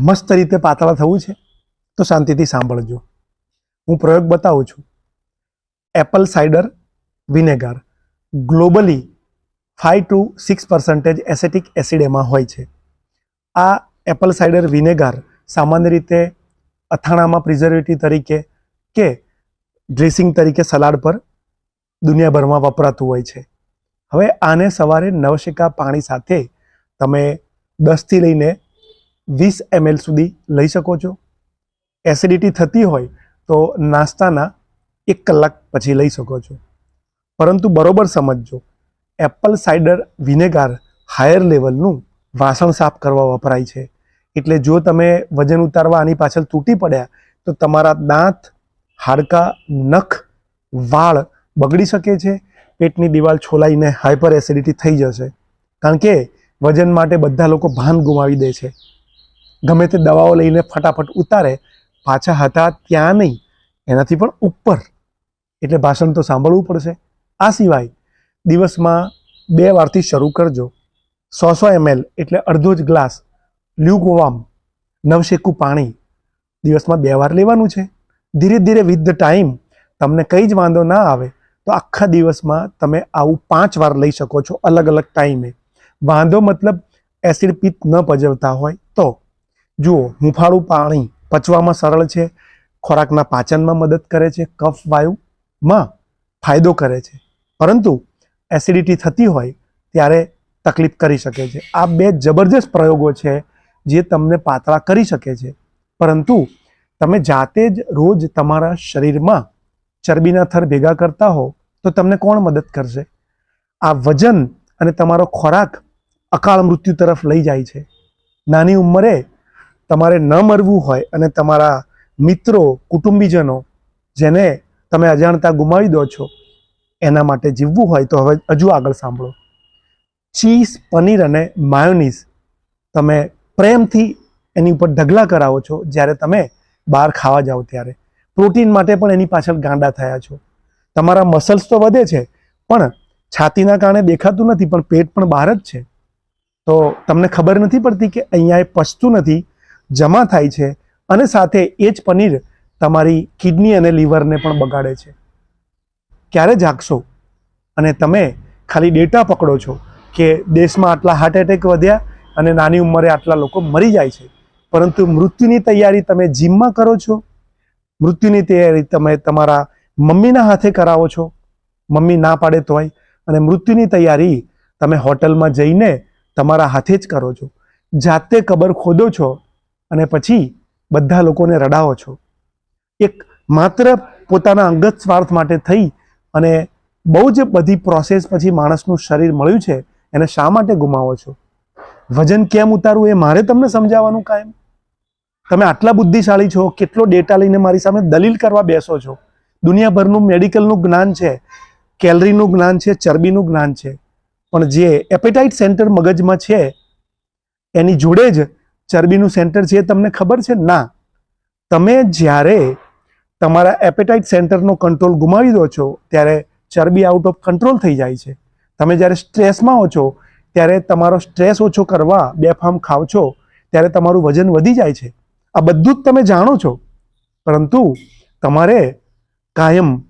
મસ્ત રીતે પાતળા થવું છે, તો શાંતિથી સાંભળજો. હું પ્રયોગ બતાવું છું. Apple cider vinegar globally five to six percentage acetic acid એમાં હોય છે. આ એપલ સાઇડર વિનેગાર સામાન્ય રીતે અથાણામાં પ્રિઝર્વેટિવ તરીકે કે ડ્રેસિંગ તરીકે સલાડ પર દુનિયાભરમાં વપરાતું હોય છે. હવે આને સવારે નવશેકા પાણી સાથે તમે દસથી લઈને વીસ એમએલ સુધી લઈ શકો છો. એસિડિટી થતી હોય તો નાસ્તાના એક કલાક પછી લઈ શકો છો. પરંતુ બરોબર સમજજો એપલ સાઇડર વિનેગાર હાયર લેવલનું વાસણ સાફ કરવા વપરાય છે. એટલે જો તમે વજન ઉતારવા આની પાછળ તૂટી પડ્યા, તો તમારા દાંત, હાડકાં, નખ, વાળ બગડી શકે છે. પેટની દિવાલ છોલાઈને હાઇપર એસિડિટી થઈ જશે. કારણ કે વજન માટે બધા લોકો ભાન ગુમાવી દે છે. ગમે તે દવાઓ લઈને ફટાફટ ઉતારે, પાછા હતા ત્યાં નહીં. એનાથી પણ ઉપર. એટલે ભાષણ તો સાંભળવું પડશે. આ સિવાય દિવસમાં બે વારથી શરૂ કરજો. સો સો એમએલ એટલે અડધો જ ગ્લાસ લ્યુકોવામ નવશેકું પાણી. દિવસમાં બે વાર લેવાનું છે. ધીરે ધીરે વિથ ધ ટાઈમ તમને કંઈ જ વાંધો ના આવે તો આખા દિવસમાં તમે આવું પાંચ વાર લઈ શકો છો અલગ અલગ ટાઈમે. વાંધો મતલબ એસિડ પિત્ત ન પજવતા હોય. જુઓ, હુંફાળું પાણી પચવામાં સરળ છે, ખોરાકના પાચનમાં મદદ કરે છે, કફ વાયુમાં ફાયદો કરે છે. પરંતુ એસિડિટી થતી હોય ત્યારે તકલીફ કરી શકે છે. આ બે જબરજસ્ત પ્રયોગો છે જે તમને પાતળા કરી શકે છે. પરંતુ તમે જાતે જ રોજ તમારા શરીરમાં ચરબીના થર ભેગા કરતા હો તો તમને કોણ મદદ કરશે? આ વજન અને તમારો ખોરાક અકાળ મૃત્યુ તરફ લઈ જાય છે. નાની ઉંમરે તમારે ન મરવું હોય અને તમારા મિત્રો, કુટુંબીજનો, જેને તમે અજાણતા ગુમાવી દો છો, એના માટે જીવવું હોય તો હવે હજુ આગળ સાંભળો. ચીઝ, પનીર અને માયોનીઝ તમે પ્રેમથી એની ઉપર ઢગલા કરાવો છો જ્યારે તમે બહાર ખાવા જાઓ ત્યારે. પ્રોટીન માટે પણ એની પાછળ ગાંડા થયા છો. તમારા મસલ્સ તો વધે છે, પણ છાતીના કારણે દેખાતું નથી, પણ પેટ પણ બહાર જ છે. તો તમને ખબર નથી પડતી કે અહીંયા એ પચતું નથી? જમા થાય છે અને સાથે એ જ પનીર તમારી કિડની અને લીવરને પણ બગાડે છે. ક્યારે જાગશો? અને તમે ખાલી ડેટા પકડો છો કે દેશમાં આટલા હાર્ટ એટેક વધ્યા અને નાની ઉંમરે આટલા લોકો મરી જાય છે. પરંતુ મૃત્યુની તૈયારી તમે જીમમાં કરો છો? મૃત્યુની તૈયારી તમે તમારા મમ્મીના હાથે કરાવો છો? મમ્મી ના પાડે તોય? અને મૃત્યુની તૈયારી તમે હોટલમાં જઈને તમારા હાથે જ કરો છો. જાતે કબર ખોદો છો અને પછી બધા લોકોને રડાવો છો. એક માત્ર પોતાના અંગત સ્વાર્થ માટે થઈ અને બહુ જ બધી પ્રોસેસ પછી માણસનું શરીર મળ્યું છે, એને શા માટે ગુમાવો છો? વજન કેમ ઉતારવું એ મારે તમને સમજાવવાનું કાયમ? તમે આટલા બુદ્ધિશાળી છો, કેટલો ડેટા લઈને મારી સામે દલીલ કરવા બેસો છો? દુનિયાભરનું મેડિકલનું જ્ઞાન છે કેલરીનું જ્ઞાન છે ચરબીનું જ્ઞાન છે. પણ જે એપેટાઇટ સેન્ટર મગજમાં છે, એની જોડે જ ચરબીનું સેન્ટર છે તમને ખબર છે? ના. તમે જ્યારે તમારા એપેટાઇટ સેન્ટરનો કંટ્રોલ ગુમાવી દો છો, ત્યારે ચરબી આઉટ ઓફ કંટ્રોલ થઈ જાય છે. તમે જ્યારે સ્ટ્રેસમાં હો છો, ત્યારે તમારો સ્ટ્રેસ ઓછો કરવા બેફામ ખાવ છો, ત્યારે તમારું વજન વધી જાય છે. આ બધું જ તમે જાણો છો. પરંતુ તમારે કાયમ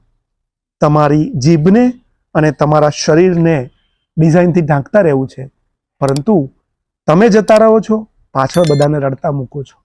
તમારી જીભને અને તમારા શરીરને ડિઝાઇનથી ઢાંકતા રહેવું છે. પરંતુ તમે જતા રહો છો પાછળ બધાને રડતા મૂકો છો.